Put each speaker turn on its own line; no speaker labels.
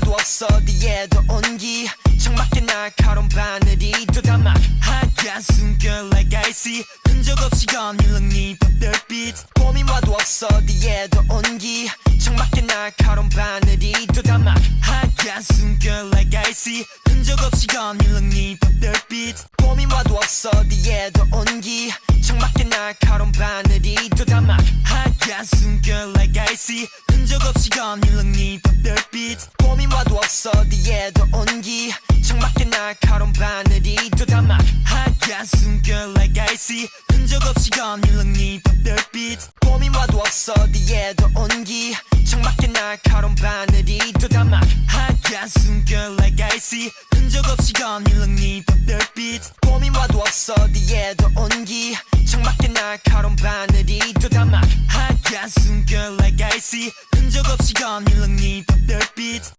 와도 없어. 어디에도 온기. 창밖에 날카로운 바늘이 또 담아 하얀 숨결 like icy. 흔적 없이 거닐는 네 벽돌빛 봄이 와도 없어. 어디에도 온기. 창밖에 날카로운 바늘이 또 담아 하얀 숨결 like icy. 흔적 없이 거닐는 네 벽돌빛 봄이 와도 없어. 어디에도 온기. 창밖에 날카로운 바늘이 또 담아 하얀 숨결 like icy. 흔적 없이 거닐는 네 벽돌빛 어디에도 온기. 창밖에 날카로운 바늘이 또 담아 하얀 숨결 like icy. 흔적 없이 거닐는 네 벽돌빛 봄이 와도 없어 어디에도 온기. 창밖에 날카로운 바늘이 또 담아 하얀 숨결 like icy. 흔적 없이 거닐는 네 벽돌빛 봄이 와도 없어 어디에도 온기. 창밖에 날카로운 바늘이 또 담아 하얀 숨결 like icy. 흔적 없이 거닐는 네 벽돌빛